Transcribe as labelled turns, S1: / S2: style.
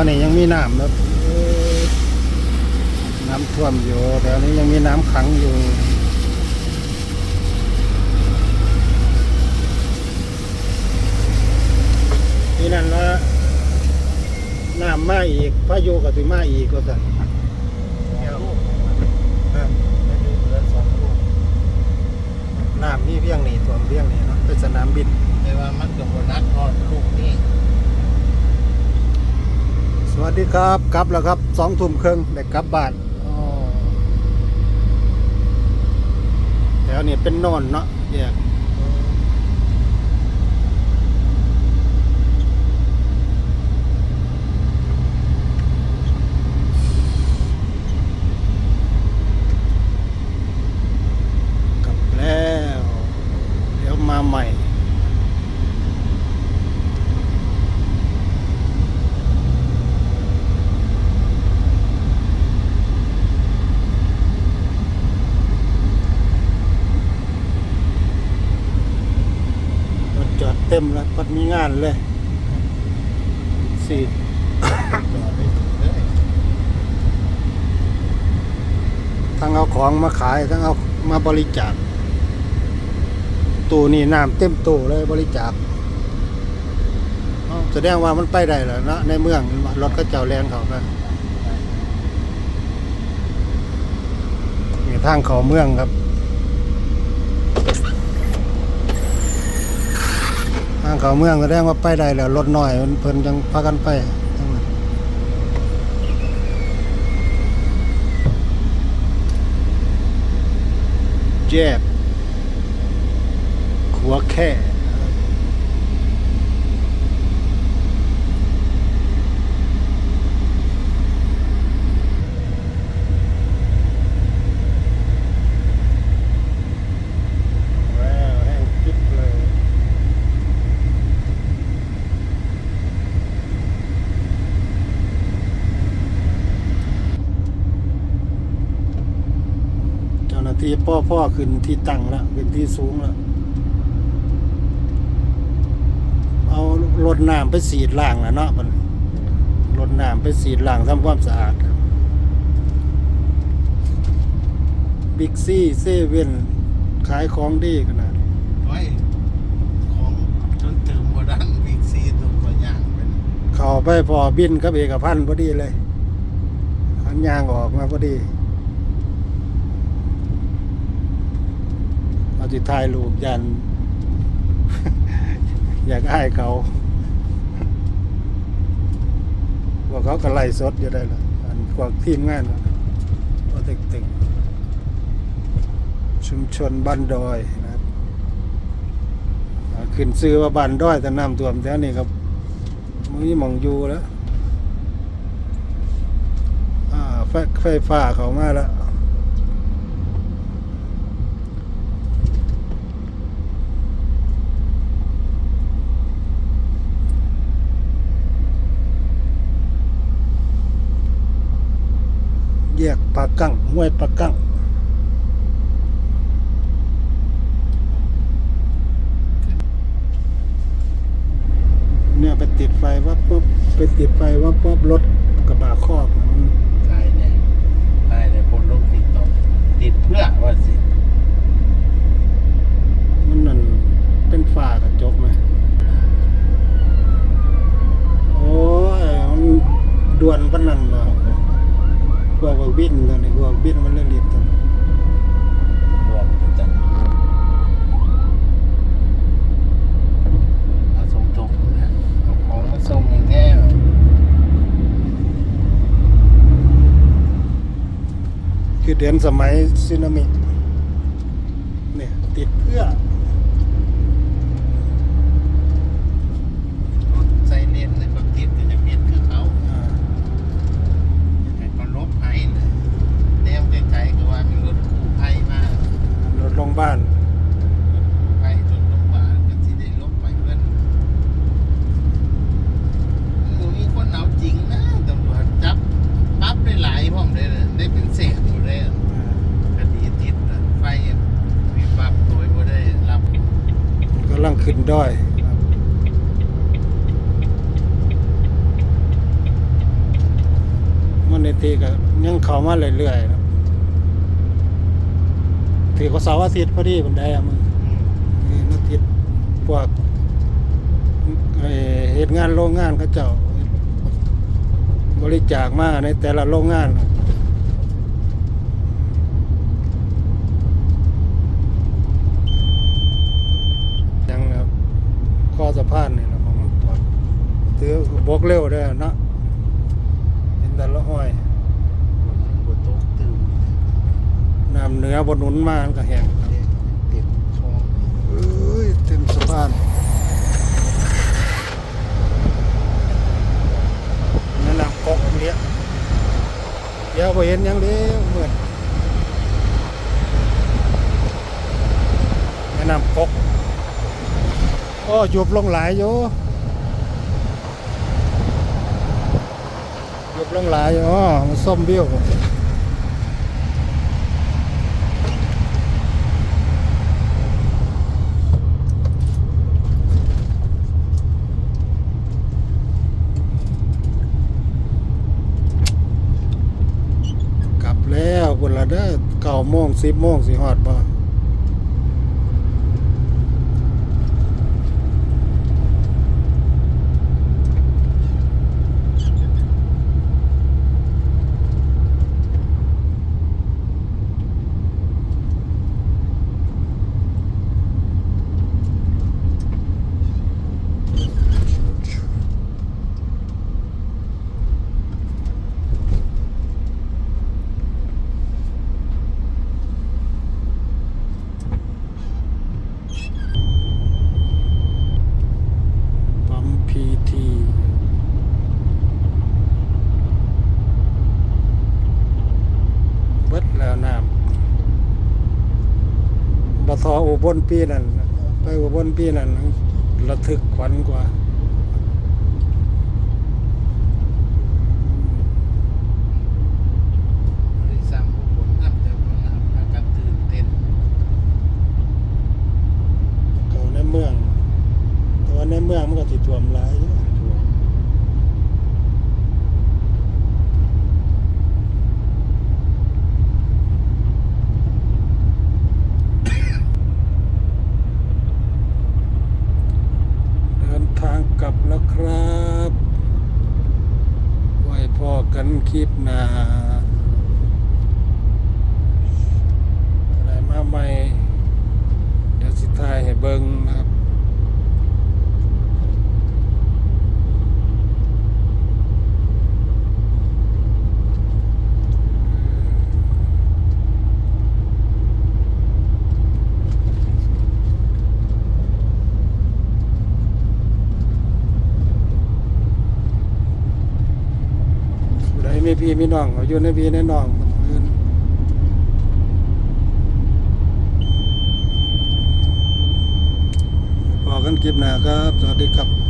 S1: วนี้ยังมีน้ำครับเอ้ยน้ำท่วมอยู่แถวนี้ยังมีน้ำขังอยู่นี่นั่นละน้ำมาอีกพายุก็ถึงมาอีกก็สั่นน้ำนี่เพียงนี่ท่วมเพียงนี่เนาะเป็นสนามบิน
S2: แต่ว่ามันกับบนักทอดลูกนี่
S1: ส วัสดีครับกลับแล้วครับสองทุ่มครึ่งได้กลับบ้านอ๋อแถวนี้เป็นโนนเนาะแยกกลับแล้ว เดี๋ยวมาใหม่ รถจอด เต็มแล้วปัดมีงานเลยสี่
S2: จอด
S1: ทั้งเอาของมาขายทั้งเอามาบริจาคตู้นี่น้ำเต็มตู้เลยบริจาคแสดงว่ามันไปได้แล้วนะในเมืองรถก็เจ้าแรงเขากันทางเขาเมืองครับ ทางเขาเมืองแสดงว่าไปได้แล้วรถน้อยมันเพิ่นยังพากันไปทั้งนั้นแยกขัวแค่แล้วแห้งจิ๊บเลย เจ้าหน้าที่ พ่อพ่อขึ้นที่ตั้งแล้วขึ้นที่สูงแล้วเอารถน้ำไปสีดล่างแล้วเนาะมันรถน้ำไปสีดล่างทำความสะอาดครับบิ๊กซี่เซเว่นขายของดีขนาด
S2: ไว้ของจนถึงโบราณบิ๊กซีตัวก็ย่างเป็น
S1: เข้าไปพอบินกับเอกพันธ์พอดีเลยหันยางออกมาพอดี เอา จิถ่ายรูปยัน อยากให้เขาพวกเขาก็ไล่สดอยู่ได้ละอันพวกทีมงานก็ตึกตึงชุมชนบ้านดอยนะครับขึ้นซื้อว่าบ้านดอยแต่น้ำท่วมแถวนี้ครับมีหมองอยู่แล้วไฟไฟฟ้าเขามาแล้ว แยกปากกั้งห้วยปากกั้งเนี่ยไปติดไฟวับปุ๊บไปติดไฟวับปุ๊บรถกระบะคอกน่ะมัน
S2: ใช่เนี่ยใช่เนี่ยคนลงติดต่อติดเพื่อว่าสิ
S1: มันนั่นเป็นฝ้ากระจกไหมโอ้ยมันด่วนปานนั้นเหรอ พวกว่าบินตัวนี้พวกบินมันเล่นลิตตัวนี้
S2: รวมตัวจังเอาส่งตรงนะเอาของมาส่งอย่างแง่
S1: คือเดือนสมัยซึนามิเนี่ยติดเพื่อ
S2: รถไซเรนเลยก็ติดก็จะเพี้ยนคือเขา
S1: อ่า
S2: ให้ก็ลบให้เลยแนวไกลๆก็ว่ามีรถกู้ภัยมาร
S1: ถลงบ้าน
S2: ไปจนลงมาก็ที่ได้ลบไปเพื่อนมันมีคนเอาจริงนะตำรวจจับปั๊บได้หลายพ่อมเลยนะได้เป็นเศษหมดเลยอะคดีติดอะไฟมีปั๊บโดยบ่ได้รับ
S1: ด้อยครับติก็ยังเข้ามาเรื่อยๆนะถือว่าเสาร์อาทิตย์พอดีมันได้อะมึง
S2: อืม
S1: เออาทิตย์พวกเหตุงานโรงงานเขาเจ้า บริจาคมาในแต่ละโรงงานนะยังนะครับข้อ สะพานนี่แหละของมันปอดถือบกเร็วได้อเนาะเห็นแต่ละห้อย
S2: บนโต๊ะตื่น
S1: น้ำเหนือบนหนุนมามันก็แห้งครับ
S2: เด็กเต็มคลอง
S1: เอ้ยเต็มสะพานนั่นน้ำกอกเลี้ยเดี๋ยวพอเห็นหยังเลี้ยวเหมือนแม่น้ำกอกโอ้หยุบลงหลายอยู่หยุบลงหลายอยู่อ๋อมันส้มเบี้ยวกลับแล้วพุ่นละเด้อเก้าโมงสิบโมงสิฮอดบ่ปั๊มพีทีเบิดแล้วน้ำบท ออุบลปีนั่นไปอุบลปีนั่นระทึกขวัญกว่า
S2: บริษัทผู้คนอัพแต่ว่าอัพอาการตื่นเต้น
S1: เขาในเมือง แต่ว่าในเมืองมันก็สิท่วมหลายอยู่
S2: ทั่ว
S1: เดินทางกลับแล้วครับ ไว้พอกั นคลิปหน้าอะไรมาใหม่ เดี๋ยวสิทายให้เบิ่งนะครับ ผู้ใด มีพี่มีน้องเขาอยู่ในพี่ในน้องมันอื่นพอกันคลิปหน้าครับ สวัสดีครับ